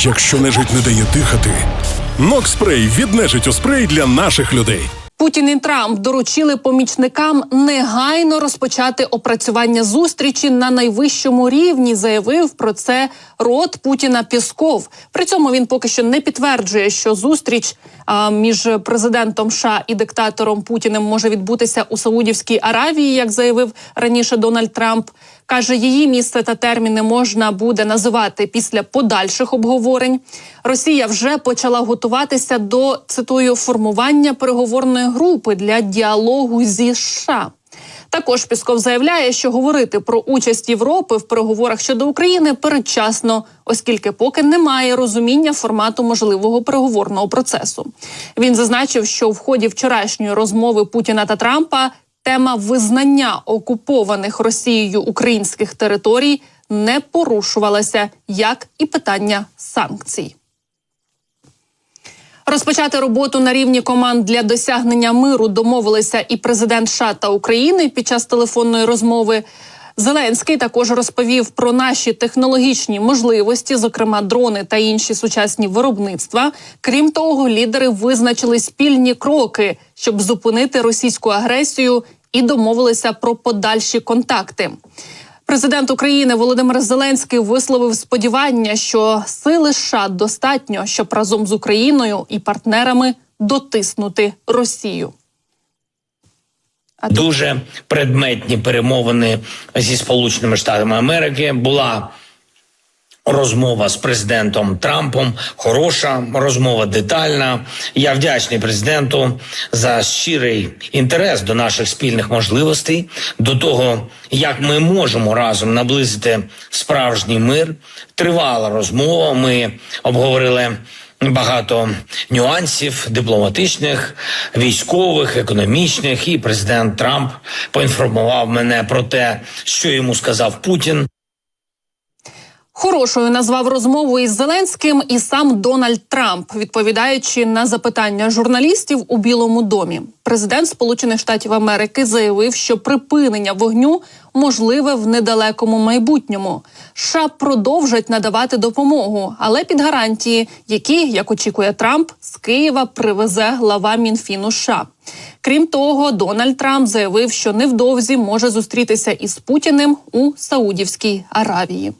Якщо нежить не дає дихати, Нокспрей від нежиттю спрей для наших людей. Путін і Трамп доручили помічникам негайно розпочати опрацювання зустрічі на найвищому рівні. Заявив про це рот Путіна Пісков. При цьому він поки що не підтверджує, що зустріч а, між президентом США і диктатором Путіним може відбутися у Саудівській Аравії, як заявив раніше Дональд Трамп. Каже, її місце та терміни можна буде називати після подальших обговорень. Росія вже почала готуватися до цитую формування переговорної групи для діалогу зі США. Також Пісков заявляє, що говорити про участь Європи в переговорах щодо України передчасно, оскільки поки немає розуміння формату можливого переговорного процесу. Він зазначив, що в ході вчорашньої розмови Путіна та Трампа тема визнання окупованих Росією українських територій не порушувалася, як і питання санкцій. Розпочати роботу на рівні команд для досягнення миру домовилися і президент США та України під час телефонної розмови. Зеленський також розповів про наші технологічні можливості, зокрема дрони та інші сучасні виробництва. Крім того, лідери визначили спільні кроки, щоб зупинити російську агресію, і домовилися про подальші контакти. Президент України Володимир Зеленський висловив сподівання, що сили США достатньо, щоб разом з Україною і партнерами дотиснути Росію. А дуже предметні перемовини зі Сполученими Штатами Америки. Була розмова з президентом Трампом. Хороша розмова, детальна. Я вдячний президенту за щирий інтерес до наших спільних можливостей, до того, як ми можемо разом наблизити справжній мир. Тривала розмова. Ми обговорили. Багато нюансів дипломатичних, військових, економічних, і президент Трамп поінформував мене про те, що йому сказав Путін. Хорошою назвав розмову із Зеленським і сам Дональд Трамп, відповідаючи на запитання журналістів у Білому домі. Президент Сполучених Штатів Америки заявив, що припинення вогню можливе в недалекому майбутньому. США продовжать надавати допомогу, але під гарантії, які, як очікує Трамп, з Києва привезе глава Мінфіну США. Крім того, Дональд Трамп заявив, що невдовзі може зустрітися із Путіним у Саудівській Аравії.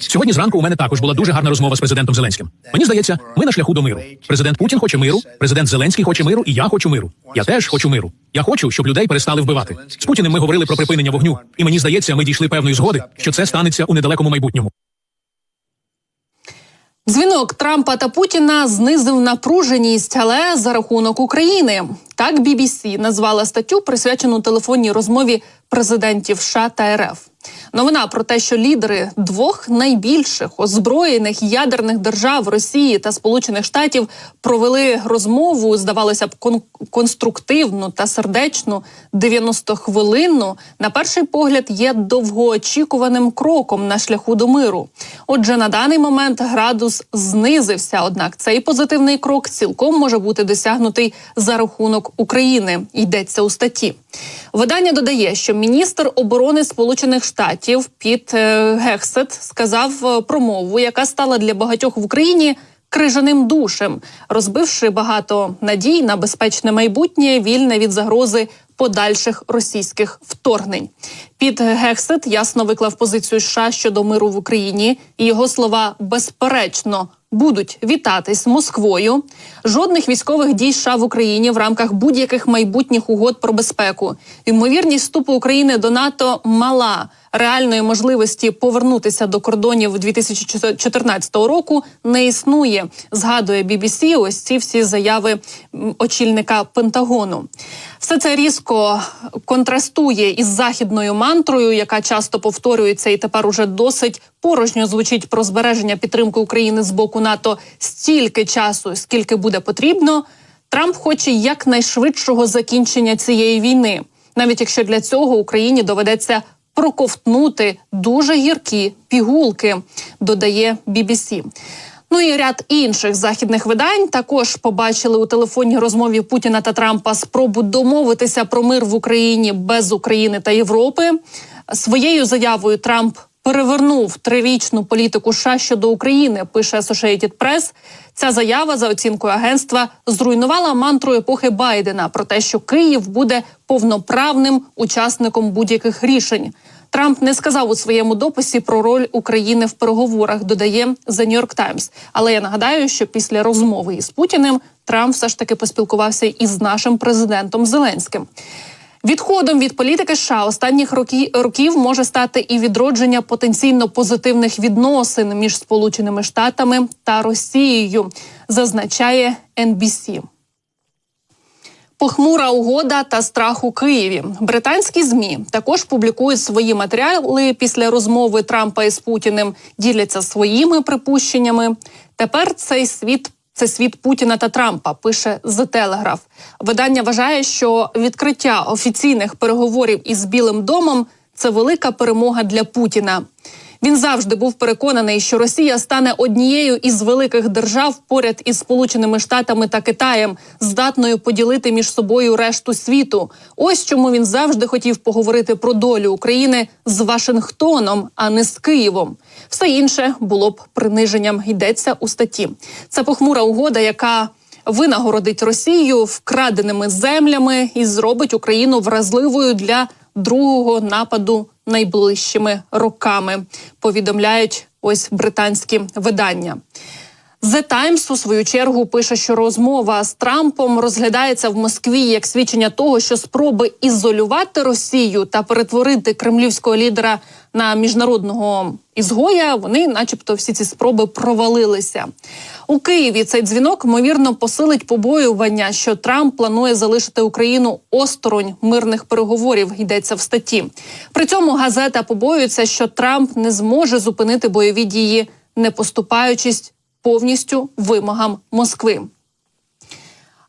Сьогодні зранку у мене також була дуже гарна розмова з президентом Зеленським. Мені здається, ми на шляху до миру. Президент Путін хоче миру, президент Зеленський хоче миру, і я хочу миру. Я теж хочу миру. Я хочу, щоб людей перестали вбивати. З Путіним ми говорили про припинення вогню, і мені здається, ми дійшли певної згоди, що це станеться у недалекому майбутньому. Дзвінок Трампа та Путіна знизив напруженість, але за рахунок України. Так BBC назвала статтю, присвячену телефонній розмові президентів США та РФ. Новина про те, що лідери двох найбільших озброєних ядерних держав Росії та Сполучених Штатів провели розмову, здавалося б, кон- конструктивну та сердечну 90-хвилинну, на перший погляд є довгоочікуваним кроком на шляху до миру. Отже, на даний момент градус знизився. Однак цей позитивний крок цілком може бути досягнутий за рахунок України. Йдеться у статті. Видання додає, що міністр оборони Сполучених Штатів Піт е, Гексет сказав е, промову, яка стала для багатьох в Україні крижаним душем, розбивши багато надій на безпечне майбутнє, вільне від загрози подальших російських вторгнень. Піт Гексет ясно виклав позицію США щодо миру в Україні, і його слова безперечно. Будуть вітатись Москвою. Жодних військових дій США в Україні в рамках будь-яких майбутніх угод про безпеку. Ймовірність вступу України до НАТО мала. Реальної можливості повернутися до кордонів 2014 року не існує. Згадує BBC Ось ці всі заяви очільника Пентагону. Все це різко контрастує із західною мантрою, яка часто повторюється, і тепер уже досить порожньо звучить про збереження підтримки України з боку НАТО стільки часу, скільки буде потрібно. Трамп хоче якнайшвидшого закінчення цієї війни, навіть якщо для цього Україні доведеться проковтнути дуже гіркі пігулки, додає BBC. Ну і ряд інших західних видань також побачили у телефонній розмові Путіна та Трампа спробу домовитися про мир в Україні без України та Європи. Своєю заявою Трамп перевернув трирічну політику США щодо України. Пише Associated Press. Ця заява за оцінкою агентства зруйнувала мантру епохи Байдена про те, що Київ буде повноправним учасником будь-яких рішень. Трамп не сказав у своєму дописі про роль України в переговорах. Додає The New York Times. Але я нагадаю, що після розмови із Путіним Трамп все ж таки поспілкувався із нашим президентом Зеленським. Відходом від політики США останніх роки- років може стати і відродження потенційно позитивних відносин між Сполученими Штатами та Росією, зазначає NBC. Похмура угода та страх у Києві. Британські змі також публікують свої матеріали після розмови Трампа із Путіним, діляться своїми припущеннями. Тепер цей світ. Це світ Путіна та Трампа, пише The Telegraph. Видання вважає, що відкриття офіційних переговорів із Білим домом це велика перемога для Путіна. Він завжди був переконаний, що Росія стане однією із великих держав поряд із Сполученими Штатами та Китаєм, здатною поділити між собою решту світу. Ось чому він завжди хотів поговорити про долю України з Вашингтоном, а не з Києвом. Все інше було б приниженням. Йдеться у статті. Це похмура угода, яка винагородить Росію вкраденими землями і зробить Україну вразливою для другого нападу найближчими роками. Повідомляють ось британські видання. The Times, у свою чергу пише, що розмова з Трампом розглядається в Москві як свідчення того, що спроби ізолювати Росію та перетворити кремлівського лідера на міжнародного ізгоя, вони, начебто, всі ці спроби провалилися. У Києві цей дзвінок ймовірно посилить побоювання, що Трамп планує залишити Україну осторонь мирних переговорів. Йдеться в статті. При цьому газета побоюється, що Трамп не зможе зупинити бойові дії, не поступаючись повністю вимогам Москви.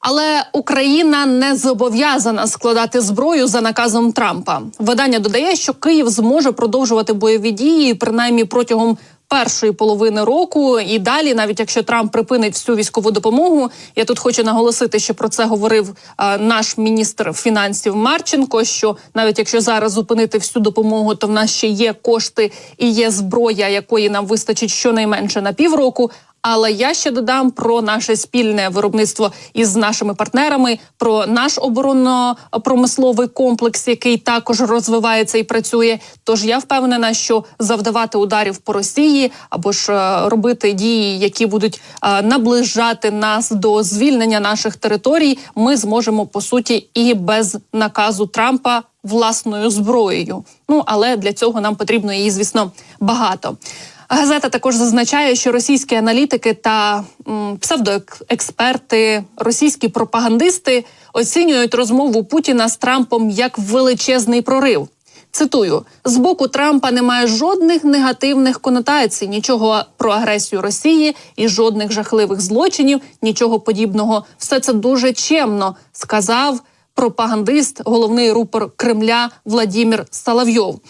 Але Україна не зобов'язана складати зброю за наказом Трампа. Видання додає, що Київ зможе продовжувати бойові дії принаймні протягом першої половини року. І далі, навіть якщо Трамп припинить всю військову допомогу, я тут хочу наголосити, що про це говорив е, наш міністр фінансів Марченко. Що навіть якщо зараз зупинити всю допомогу, то в нас ще є кошти і є зброя, якої нам вистачить щонайменше на півроку. Але я ще додам про наше спільне виробництво із нашими партнерами, про наш оборонно-промисловий комплекс, який також розвивається і працює. Тож я впевнена, що завдавати ударів по Росії або ж е, робити дії, які будуть е, наближати нас до звільнення наших територій, ми зможемо по суті і без наказу Трампа власною зброєю. Ну але для цього нам потрібно її, звісно, багато. Газета також зазначає, що російські аналітики та псевдоексперти, російські пропагандисти оцінюють розмову Путіна з Трампом як величезний прорив. Цитую: з боку Трампа немає жодних негативних конотацій, нічого про агресію Росії і жодних жахливих злочинів, нічого подібного. Все це дуже чемно, сказав пропагандист, головний рупор Кремля Владімір Соловйов.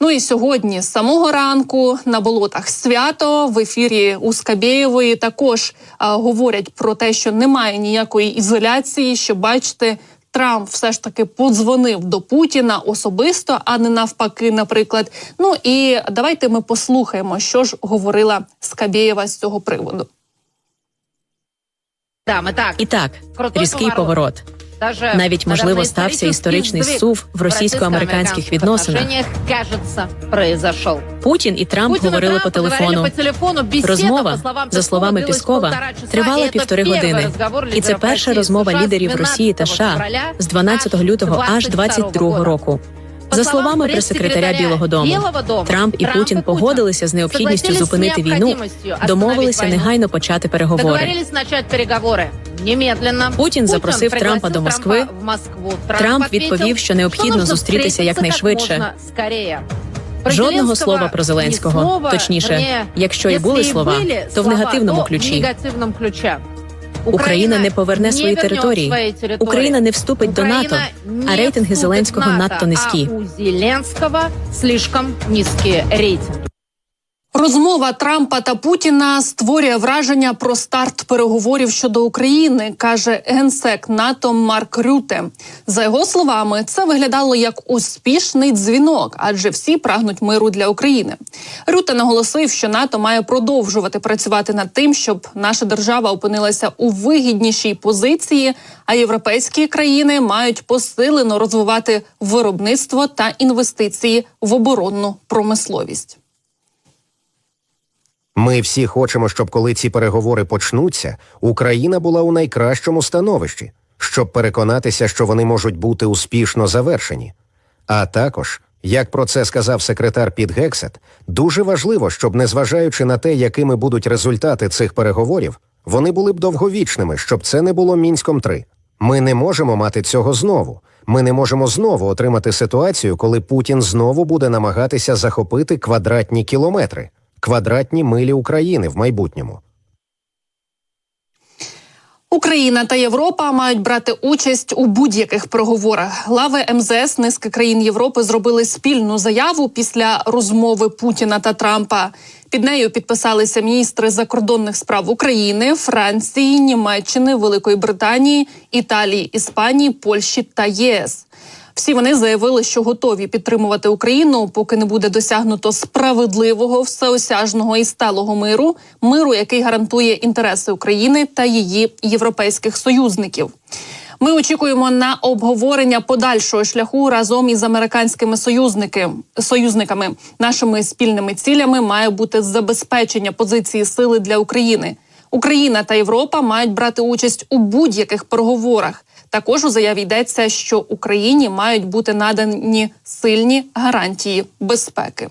Ну і сьогодні з самого ранку на болотах свято в ефірі у Скабєєвої також а, говорять про те, що немає ніякої ізоляції. Що бачите, Трамп все ж таки подзвонив до Путіна особисто, а не навпаки, наприклад. Ну і давайте ми послухаємо, що ж говорила Скабєєва з цього приводу. Да, ми так. І так, Крутой різкий поворот. Навіть, можливо, стався історичний сув в російсько-американських відносинах. Путін і Трамп говорили Трамп по телефону. по телефону. Беседа, Розмова, за словами Піскова, тривала півтори години. І це перша розмова лідерів Росії та США з 12 лютого аж 22 року. За словами прес-секретаря Білого Дому, Трамп і Путін погодилися з необхідністю зупинити війну, домовилися негайно почати переговори. Путін запросив Трампа до Москви. Трамп відповів, що необхідно зустрітися якнайшвидше. Жодного слова про Зеленського. Точніше, якщо і були слова, то в негативному ключі. Україна не поверне свої території. Україна не вступить до НАТО, а рейтинги Зеленського НАТО, надто низькі. У Зеленського слишком низькі рейтинги. Розмова Трампа та Путіна створює враження про старт переговорів щодо України, каже генсек НАТО Марк Рюте. За його словами, це виглядало як успішний дзвінок, адже всі прагнуть миру для України. Рюте наголосив, що НАТО має продовжувати працювати над тим, щоб наша держава опинилася у вигіднішій позиції, а європейські країни мають посилено розвивати виробництво та інвестиції в оборонну промисловість. Ми всі хочемо, щоб коли ці переговори почнуться, Україна була у найкращому становищі, щоб переконатися, що вони можуть бути успішно завершені. А також, як про це сказав секретар Піт Гексет, дуже важливо, щоб, незважаючи на те, якими будуть результати цих переговорів, вони були б довговічними, щоб це не було мінськом 3 Ми не можемо мати цього знову. Ми не можемо знову отримати ситуацію, коли Путін знову буде намагатися захопити квадратні кілометри, квадратні милі України в майбутньому. Україна та Європа мають брати участь у будь-яких переговорах. Глави МЗС низки країн Європи зробили спільну заяву після розмови Путіна та Трампа. Під нею підписалися міністри закордонних справ України, Франції, Німеччини, Великої Британії, Італії, Іспанії, Польщі та ЄС. Всі вони заявили, що готові підтримувати Україну, поки не буде досягнуто справедливого, всеосяжного і сталого миру, миру, який гарантує інтереси України та її європейських союзників. Ми очікуємо на обговорення подальшого шляху разом із американськими союзники, союзниками. Нашими спільними цілями має бути забезпечення позиції сили для України. Україна та Європа мають брати участь у будь-яких переговорах. Також у заяві йдеться, що Україні мають бути надані сильні гарантії безпеки.